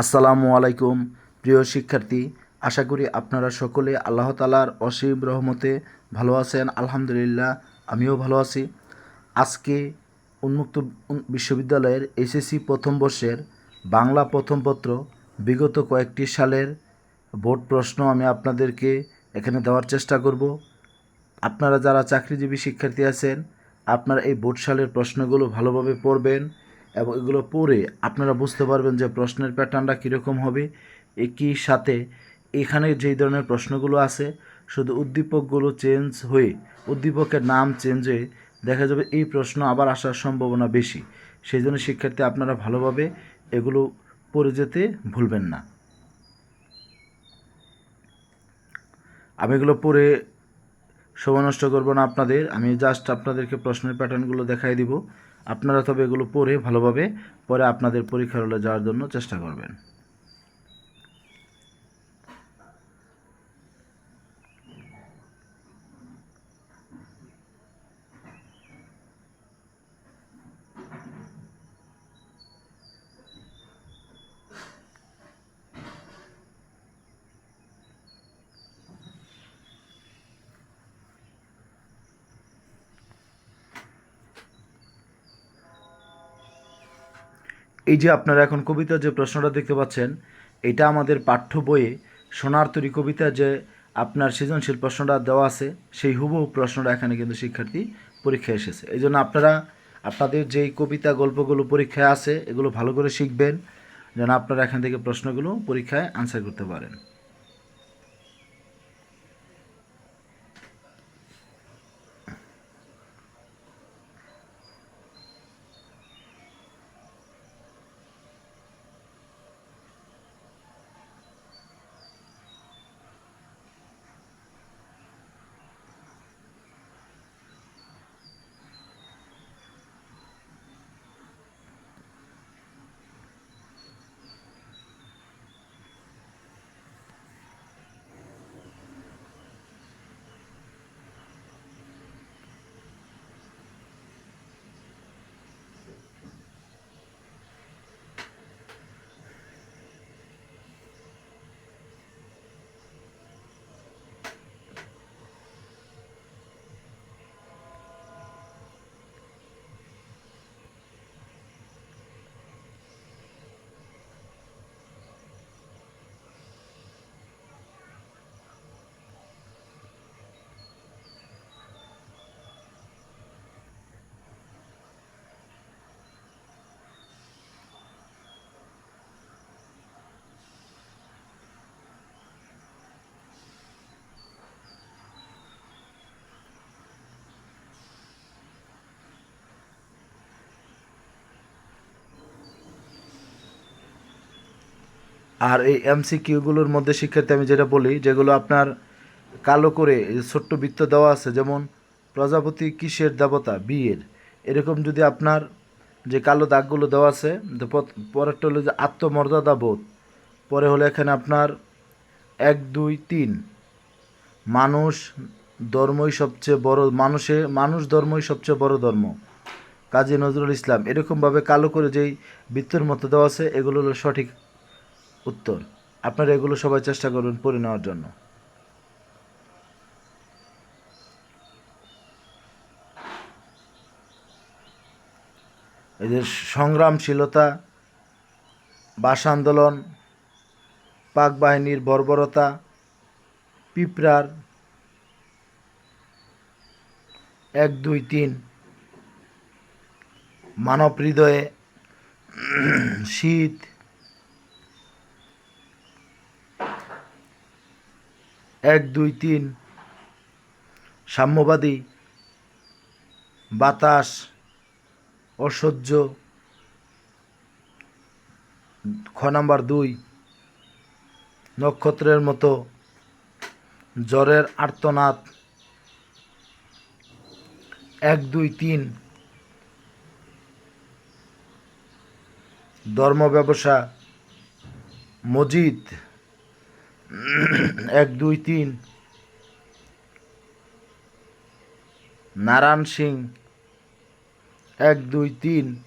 আসসালামু আলাইকুম, প্রিয় শিক্ষার্থী। আশা করি আপনারা সকলে আল্লাহ তালার অসীম রহমতে ভালো আছেন, আলহামদুলিল্লাহ, আমিও ভালো আছি। আজকে উন্মুক্ত বিশ্ববিদ্যালয়ের এসএসসি প্রথম বর্ষের বাংলা প্রথম পত্র বিগত কয়েকটি সালের বোর্ড প্রশ্ন আমি আপনাদেরকে এখানে দেওয়ার চেষ্টা করব। আপনারা যারা চাকরিজীবী শিক্ষার্থী আছেন, আপনারা এই বোর্ড সালের প্রশ্নগুলো ভালোভাবে পড়বেন। এবং এগুলো পড়ে আপনারা বুঝতে পারবেন যে প্রশ্নের প্যাটার্নটা কীরকম হবে। একই সাথে এখানে যেই ধরনের প্রশ্নগুলো আছে, শুধু উদ্দীপকগুলো চেঞ্জ হয়ে উদ্দীপকের নাম চেঞ্জ হয়ে দেখা যাবে এই প্রশ্ন আবার আসার সম্ভাবনা বেশি। সেই জন্য শিক্ষার্থী আপনারা ভালোভাবে এগুলো পড়ে যেতে ভুলবেন না। আমি এগুলো পড়ে সময় নষ্ট করব না আপনাদের, আমি জাস্ট আপনাদেরকে প্রশ্নের প্যাটার্নগুলো দেখাই দিব। আপনারা তবে এগুলো পড়ে ভালোভাবে পরে আপনাদের পরীক্ষার হলে যাওয়ার জন্য চেষ্টা করবেন। এই যে আপনারা এখন কবিতা যে প্রশ্নটা দেখতে পাচ্ছেন, এটা আমাদের পাঠ্য বইয়ে সোনার তরী কবিতা যে আপনার সৃজনশীল প্রশ্নটা দেওয়া আছে, সেই হুবহু প্রশ্নটা এখানে কিন্তু শিক্ষার্থী পরীক্ষায় এসেছে। এই জন্য আপনারা, আপনাদের যেই কবিতা গল্পগুলো পরীক্ষায় আছে, এগুলো ভালো করে শিখবেন, যেন আপনারা এখান থেকে প্রশ্নগুলো পরীক্ষায় আনসার করতে পারেন। আর এই এমসিকিউগুলোর মধ্যে শিক্ষার্থী আমি যেটা বলি, যেগুলো আপনার কালো করে ছোট্ট বৃত্ত দেওয়া আছে, যেমন প্রজাপতি কিসের দেবতা? বিয়ের। এরকম যদি আপনার যে কালো দাগগুলো দেওয়া আছে পরেরটা হলো যে আত্মমর্যাদা বোধ। পরে হলো এখানে আপনার এক, দুই, তিন। মানুষ ধর্মই সবচেয়ে বড়, মানুষে, মানুষ ধর্মই সবচেয়ে বড় ধর্ম। কাজী নজরুল ইসলাম, এরকমভাবে কালো করে যেই বৃত্তের মতো দেওয়া আছে, এগুলো হলো সঠিক উত্তর। আপনারা এগুলো সবাই চেষ্টা করবেন পড়ে নেওয়ার জন্য। এদের সংগ্রামশীলতা ভাষা আন্দোলন, পাক বাহিনীর বর্বরতা, পিঁপড়ার এক, দুই, তিন, মানব হৃদয়ে শীত এক, দুই, তিন। সাম্যবাদী, বাতাস, অসহ্য। খ নাম্বার দুই। নক্ষত্রের মতো জ্বরের আর্তনাদ। এক, দুই, তিন। ধর্ম ব্যবসা মজিদ। এক দুই তিন। নারায়ণ সিং। এক দুই তিন।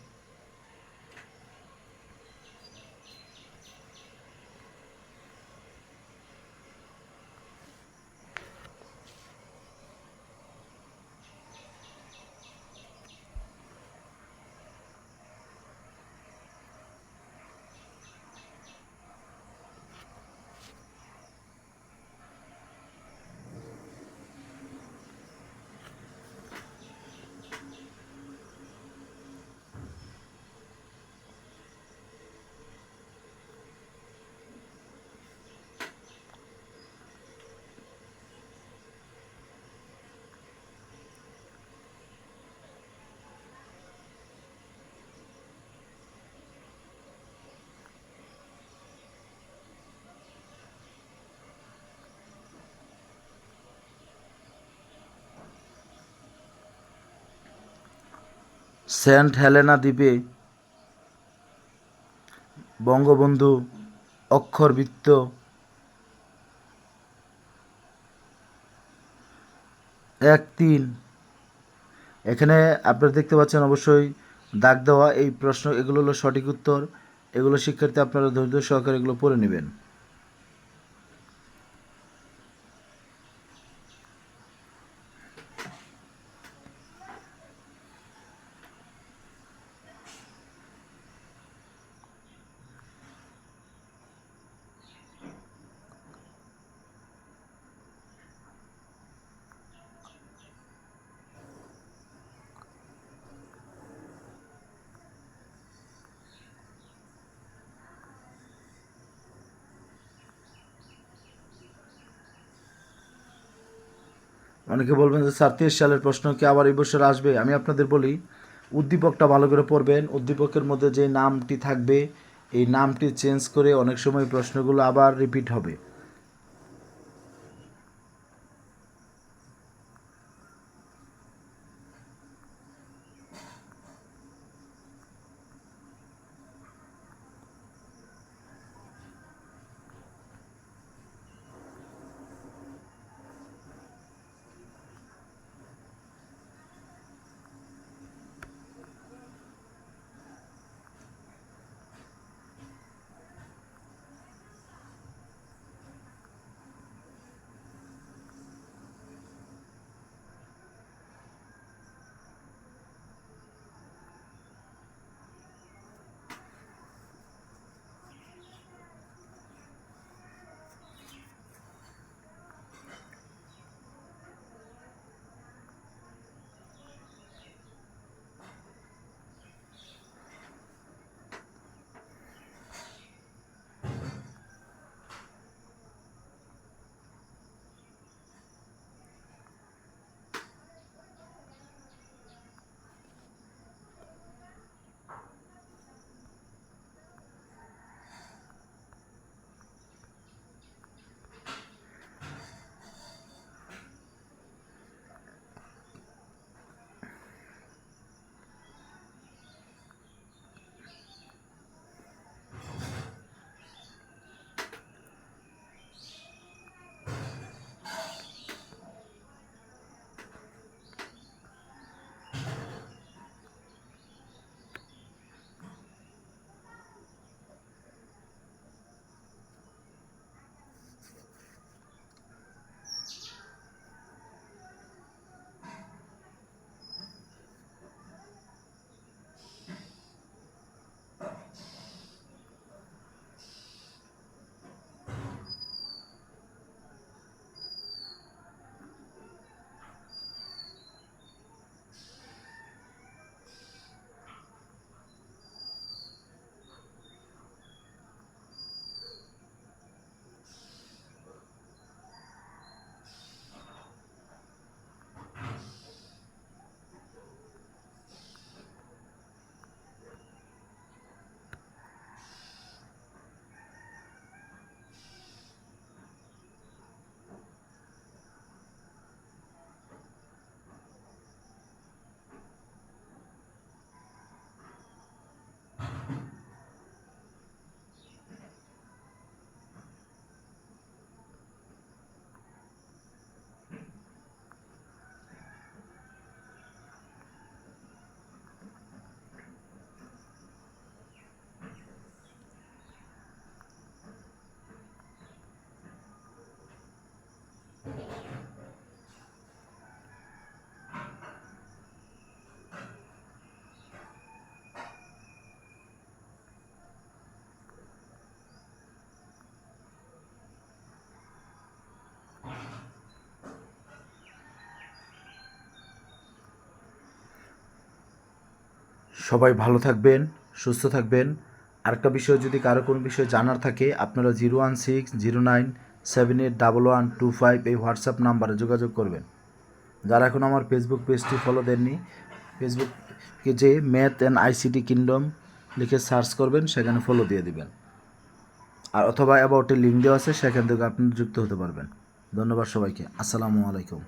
সেন্ট হেলেনা দ্বীপে বঙ্গবন্ধু অক্ষরবৃত্ত এক তিন। এখানে আপনারা দেখতে পাচ্ছেন অবশ্যই দাগ দেওয়া এই প্রশ্ন। এগুলো হলো সঠিক উত্তর। এগুলো শিক্ষার্থী আপনারা ধৈর্য সহকারে এগুলো পড়ে নেবেন। অনেকে বলবেন যে, স্যার, তেইশ সালের প্রশ্ন কি আবার এই বছর আসবে? আমি আপনাদের বলি, উদ্দীপকটা ভালো করে পড়বেন। উদ্দীপকের মধ্যে যে নামটি থাকবে, এই নামটি চেঞ্জ করে অনেক সময় প্রশ্নগুলো আবার রিপিট হবে। সবাই ভালো থাকবেন, সুস্থ থাকবেন। আরেকটা বিষয় যদি কারও কোনো বিষয় জানার থাকে, আপনারা zero one six zero nine seven eight double one two five এই হোয়াটসঅ্যাপ নাম্বারে যোগাযোগ করবেন। যারা এখন আমার ফেসবুক পেজটি ফলো দেননি ফেসবুকে যে ম্যাথ অ্যান্ড আইসিটি কিংডম লিখে সার্চ করবেন, সেখানে ফলো দিয়ে দিবেন। আর অথবা অ্যাবাউটের লিঙ্ক দেওয়া আছে, সেখান থেকে আপনি যুক্ত হতে পারবেন। ধন্যবাদ সবাইকে। আসসালামু আলাইকুম।